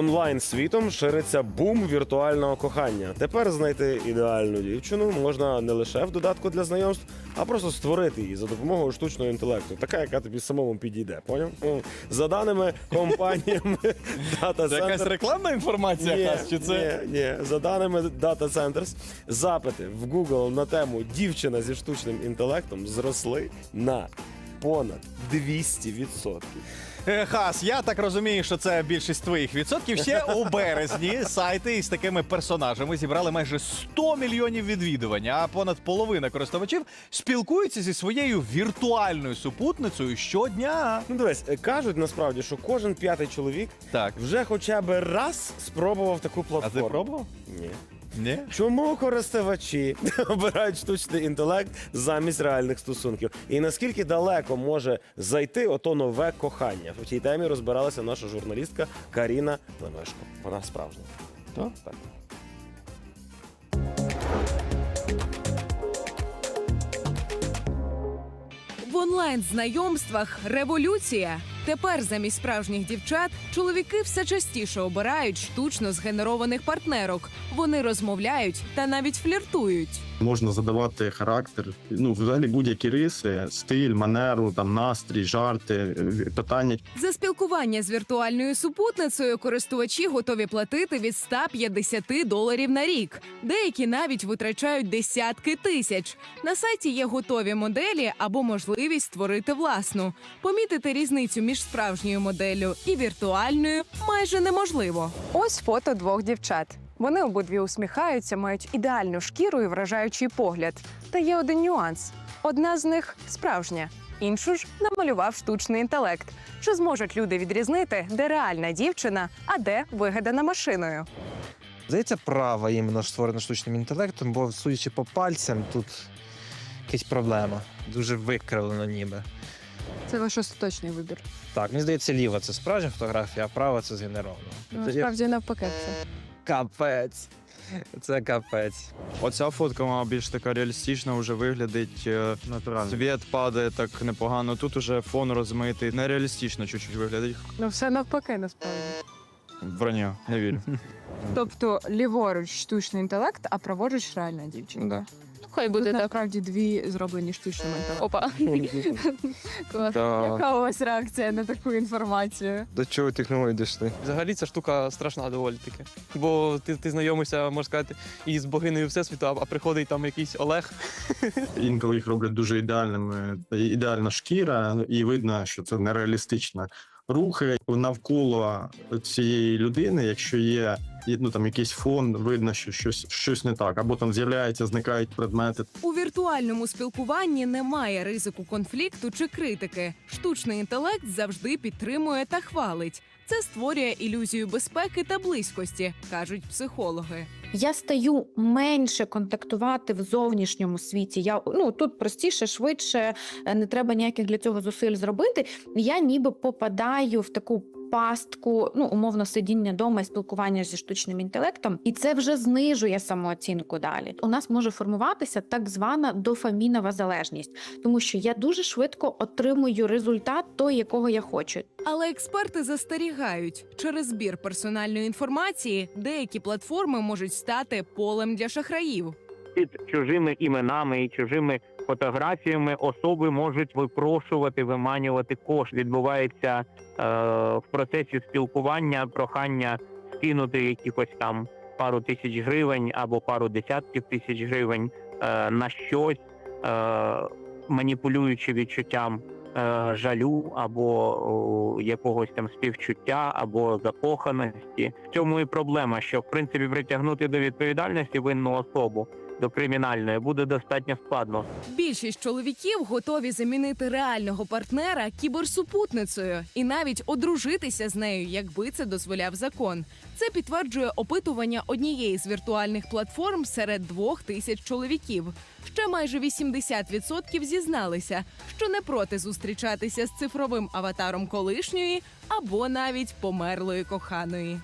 Онлайн світом шириться бум віртуального кохання. Тепер знайти ідеальну дівчину можна не лише в додатку для знайомств, а просто створити її за допомогою штучного інтелекту, така, яка тобі самому підійде. Поняв? Ну, За даними компаніями Data Це якась рекламна інформація, ні, якась, чи це ні, ні. За даними Data Centers, запити в Google на тему дівчина зі штучним інтелектом зросли на понад 200%. Е, Хас, я так розумію, що це більшість твоїх відсотків. Ще у березні сайти із такими персонажами зібрали майже 100 мільйонів відвідувань, а понад половина користувачів спілкуються зі своєю віртуальною супутницею щодня. Ну, дивись, е, кажуть насправді, що кожен п'ятий чоловік Так, вже хоча б раз спробував таку а платформу. ти пробував? Ні. Ні? Чому користувачі обирають штучний інтелект замість реальних стосунків? І наскільки далеко може зайти ото нове кохання? В цій темі розбиралася наша журналістка Каріна Лемешко. Вона справжня. Так. Так. В онлайн-знайомствах революція. Тепер замість справжніх дівчат чоловіки все частіше обирають штучно згенерованих партнерок. Вони розмовляють та навіть фліртують. Можна задавати характер, ну взагалі будь-які риси, стиль, манеру, там настрій, жарти, е, питання. За спілкування з віртуальною супутницею користувачі готові платити від 150 доларів на рік. Деякі навіть витрачають десятки тисяч. На сайті є готові моделі або можливість створити власну. Помітити різницю між справжньою моделлю і віртуальною майже неможливо. Ось фото двох дівчат. Вони обидві усміхаються, мають ідеальну шкіру і вражаючий погляд. Та є один нюанс: одна з них справжня, іншу ж намалював штучний інтелект. Чи зможуть люди відрізнити, де реальна дівчина, а де вигадана машиною? Здається, права іменно створена штучним інтелектом, бо судячи по пальцям, тут якась проблема. Дуже викривлено ніби. Це ваш остаточний вибір. Так, мені здається, ліва це справжня фотографія, а права це згенерована. Ну, Насправді навпаки це. Капець. Це капець. Оця фотка вона більш така реалістична, вже виглядить. е, Натурально. Світ падає так непогано. Тут уже фон розмитий. Нереалістично чуть-чуть виглядить. Ну все навпаки, насправді. Враньо, не вірю. Тобто ліворуч штучний інтелект, а праворуч реальна дівчина. Да. Хай буде насправді дві зроблені штучним інтелектом. Опа. Клас. Яка у вас реакція на таку інформацію? До чого технології дійшли? Взагалі ця штука страшна доволі таки. Бо ти, ти знайомишся, можна сказати, із богинею Всесвіту, а, а приходить там якийсь Олег. Інколи їх роблять дуже ідеальними. Ідеальна шкіра, і видно, що це нереалістично. Рухи навколо цієї людини, якщо є ну там якийсь фон, видно, що щось щось не так, або там з'являються, зникають предмети. У віртуальному спілкуванні немає ризику конфлікту чи критики. Штучний інтелект завжди підтримує та хвалить. Це створює ілюзію безпеки та близькості, кажуть психологи. Я стаю менше контактувати в зовнішньому світі. Я ну тут простіше, швидше, е, не треба ніяких для цього зусиль зробити. Я ніби попадаю в таку пастку, ну умовно сидіння вдома і спілкування зі штучним інтелектом, і це вже знижує самооцінку далі. У нас може формуватися так звана дофамінова залежність, тому що я дуже швидко отримую результат той, якого я хочу. Але експерти застерігають, через збір персональної інформації деякі платформи можуть стати полем для шахраїв. під чужими іменами і чужими фотографіями особи можуть випрошувати, виманювати кошти. Відбувається е, в процесі спілкування прохання скинути якихось там пару тисяч гривень або пару десятків тисяч гривень е, на щось, е, маніпулюючи відчуттям. е, Жалю або о, якогось там співчуття, або закоханості. В цьому і проблема, що в принципі притягнути до відповідальності винну особу до кримінальної буде достатньо складно. Більшість чоловіків готові замінити реального партнера кіберсупутницею і навіть одружитися з нею, якби це дозволяв закон. Це підтверджує опитування однієї з віртуальних платформ серед двох тисяч чоловіків. Ще майже 80% зізналися, що не проти зустрічатися з цифровим аватаром колишньої або навіть померлої коханої.